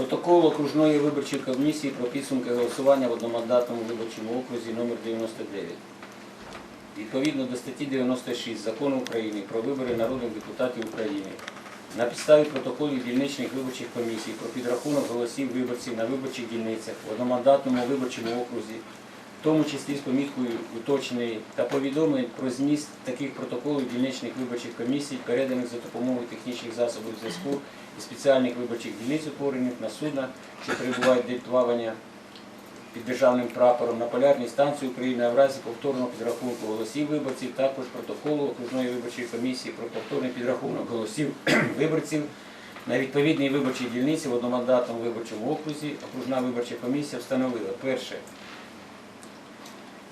Протокол окружної виборчої комісії про підсумки голосування в одномандатному виборчому окрузі номер 99. Відповідно до статті 96 Закону України про вибори народних депутатів України на підставі протоколів дільничних виборчих комісій про підрахунок голосів виборців на виборчих дільницях в одномандатному виборчому окрузі, тому числі з поміткою уточнений та повідомлень про зміст таких протоколів дільничних виборчих комісій, переданих за допомогою технічних засобів зв'язку і спеціальних виборчих дільниць, утворених на судна, що перебувають для плавання під державним прапором на полярній станції України, а в разі повторного підрахунку голосів виборців, також протоколу окружної виборчої комісії про повторний підрахунок голосів виборців на відповідній виборчій дільниці в одномандатному виборчому окрузі. Окружна виборча комісія встановила перше.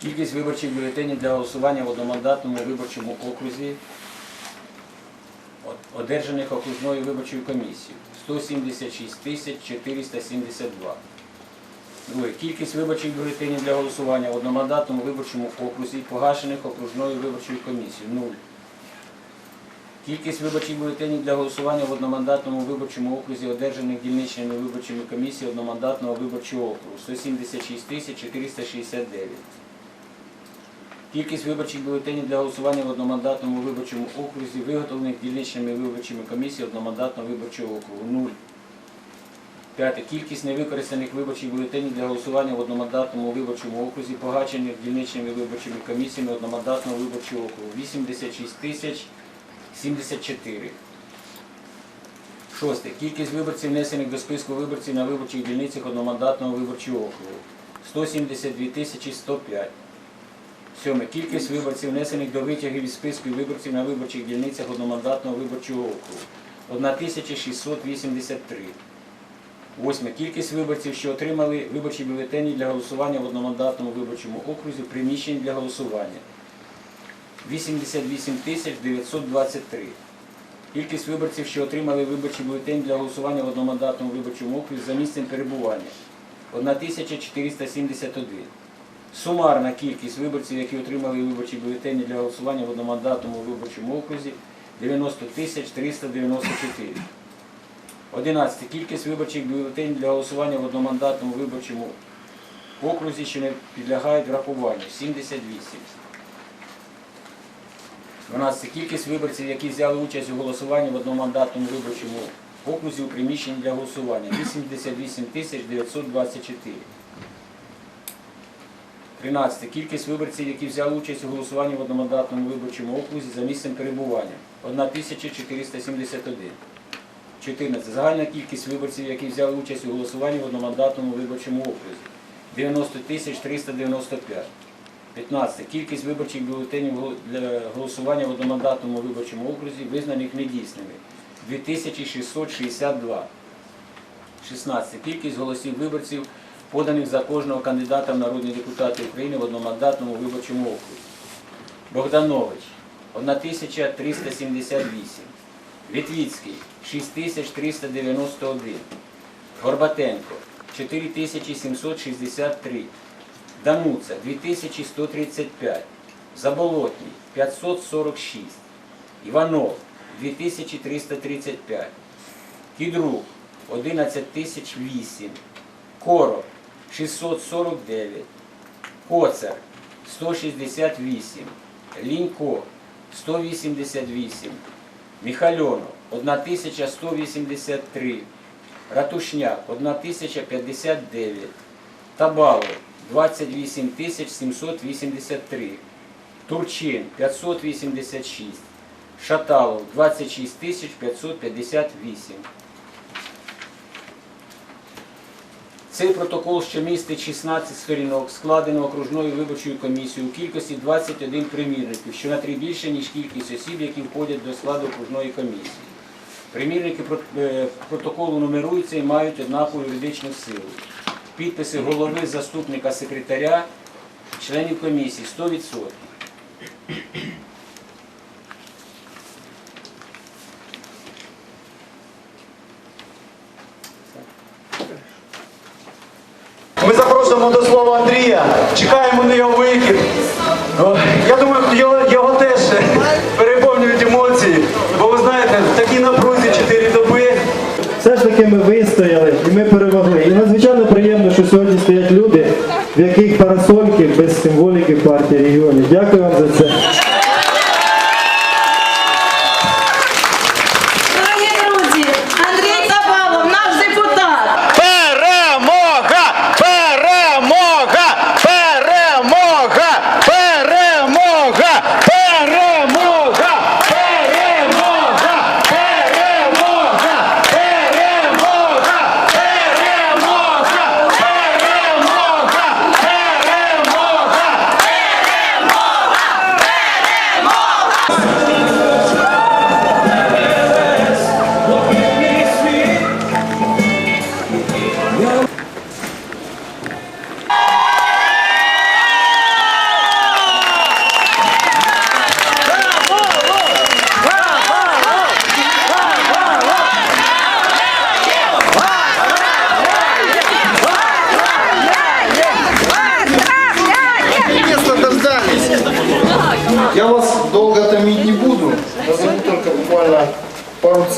Кількість виборчих бюлетенів для голосування в одномандатному виборчому окрузі, одержаних окружною виборчою комісією 176 тисяч 472. Друге. Кількість виборчих бюлетенів для голосування в одномандатному виборчому окрузі, погашених окружною виборчою комісією 0. Кількість виборчих бюлетенів для голосування в одномандатному виборчому окрузі, одержаних дільничними виборчими комісіями одномандатного виборчого округу 176 тисяч 469. Кількість виборчих бюлетенів для голосування в одномандатному виборчому окрузі, виготовлених дільничними виборчими комісіями одномандатного виборчого округу 0. П'яте. Кількість невикористаних виборчих бюлетенів для голосування в одномандатному виборчому окрузі, погачених дільничними виборчими комісіями одномандатного виборчого округу 86 тисяч 74. Шосте. Кількість виборців, внесених до списку виборців на виборчих дільницях одномандатного виборчого округу 172 тисячі 105. Сьоме. Кількість виборців, внесених до витягів із списку виборців на виборчих дільницях одномандатного виборчого округу 1683. Восьме. Кількість виборців, що отримали виборчі бюлетені для голосування в одномандатному виборчому окрузі, приміщень для голосування 88 923. Кількість виборців, що отримали виборчі бюлетені для голосування в одномандатному виборчому окрузі за місцем перебування 1471. Сумарна кількість виборців, які отримали виборчі бюлетені для голосування в одномандатному виборчому окрузі 90 тисяч 394. 11. Кількість виборчих бюлетенів для голосування в одномандатному виборчому окрузі, що не підлягають врахуванню 78. 12. Кількість виборців, які взяли участь у голосуванні в одномандатному виборчому окрузі у приміщенні для голосування 88 924. 13. Кількість виборців, які взяли участь у голосуванні в одномандатному виборчому окрузі за місцем перебування 1471. 14. Загальна кількість виборців, які взяли участь у голосуванні в одномандатному виборчому окрузі 90 395. 15. Кількість виборчих бюлетенів для голосування в одномандатному виборчому окрузі визнаних недійсними 2662. 16. Кількість голосів виборців, поданих за кожного кандидата в народні депутати України в одномандатному виборчому окрузі. Богданович 1378. Вітвіцький 6391. Горбатенко 4763. Дануца 2135. Заболотній 546. Іванов 2335. Кідрук 11008. Короб 649. Коцар 168. Лінько 188. Міхальонов 1183. Ратушняк 1059. Табалов 28 783. Турчин 586. Шаталов 26 558. Цей протокол, що містить 16 сторінок, складено окружною виборчою комісією у кількості 21 примірників, що на три більше, ніж кількість осіб, які входять до складу окружної комісії. Примірники е, протоколу нумеруються і мають однакову юридичну силу. Підписи голови, заступника, секретаря, членів комісії 100%. Запрошуємо до слова Андрія, чекаємо на його вихід. Я думаю,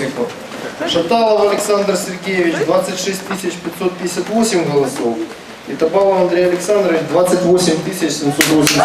мотоцикла. Шаталов Александр Сергеевич 26 558 голосов. И Топалов Андрей Александрович 28 780.